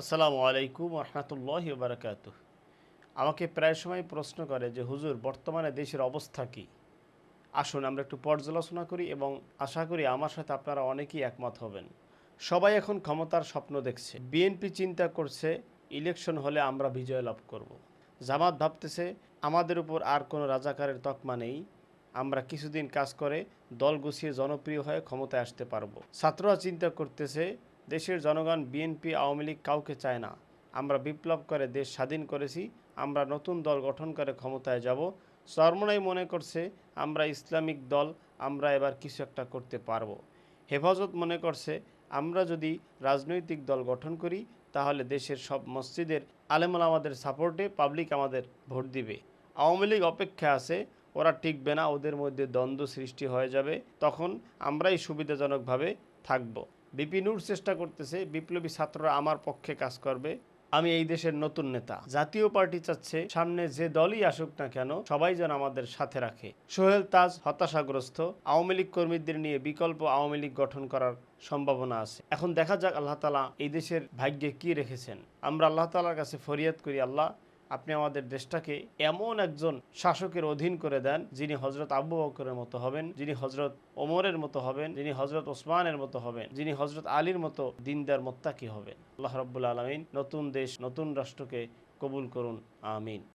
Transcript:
আসসালামু আলাইকুম রহমতুল্লাহ বারকাত আমাকে প্রায় সময় প্রশ্ন করে যে, হুজুর, বর্তমানে দেশের অবস্থা কী? আসুন, আমরা একটু পর্যালোচনা করি এবং আশা করি আমার সাথে আপনারা অনেকেই একমত হবেন। সবাই এখন ক্ষমতার স্বপ্ন দেখছে। বিএনপি চিন্তা করছে, ইলেকশন হলে আমরা বিজয় লাভ করব। জামাত ভাবতেছে, আমাদের উপর আর কোনো রাজাকারের তকমা নেই। আমরা কিছুদিন কাজ করে দল গুছিয়ে জনপ্রিয় হয়ে ক্ষমতায় আসতে পারব। ছাত্ররা চিন্তা করতেছে দেশের জনগণ, বিএনপি, আওয়ামী লীগ কাউকে চায় না। আমরা বিপ্লব করে, দেশ স্বাধীন করেছি। আমরা নতুন দল গঠন করে ক্ষমতায় যাব। চরমনাই মনে করছে, আমরা ইসলামিক দল, আমরা এবার কিছু একটা করতে পারব। হেফাজত মনে করছে, আমরা যদি রাজনৈতিক দল গঠন করি, তাহলে দেশের সব মসজিদের আলেমুল আমাদের সাপোর্টে, পাবলিক আমাদের ভোট দিবে। আওয়ামী লীগ অপেক্ষা আছে, ওরা টিকবে না, ওদের মধ্যে দ্বন্দ্ব সৃষ্টি হয়ে যাবে, তখন আমরাই সুবিধাজনকভাবে থাকব। বিপিনুর চেষ্টা করতেছে, বিপ্লবী ছাত্ররা আমার পক্ষে কাজ করবে। আমি এই দেশের নতুন নেতা। জাতীয় পার্টি চাচ্ছে, সামনে যে দলই আসুক না কেন, সবাই যেন আমাদের সাথে রাখে। সোহেল তাজ হতাশাগ্রস্ত। আওয়ামী লীগ কর্মীদের নিয়ে বিকল্প আওয়ামী লীগ গঠন করার সম্ভাবনা আছে। এখন দেখা যাক আল্লাহ তালা এই দেশের ভাগ্যে কি রেখেছেন। আমরা আল্লাহ তালার কাছে ফরিয়াদ করি, আল্লাহ আপনি আমাদের দেশটাকে এমন একজন শাসকের অধীন করে দেন, যিনি হজরত আবু বকরের মতো হবেন, যিনি হজরত ওমরের মতো হবেন, যিনি হজরত ওসমানের মতো হবেন, যিনি হজরত আলীর মতো দিনদার মোত্তাকি হবেন। আল্লাহ রব্বুল আলমিন নতুন দেশ, নতুন রাষ্ট্রকে কবুল করুন, আমিন।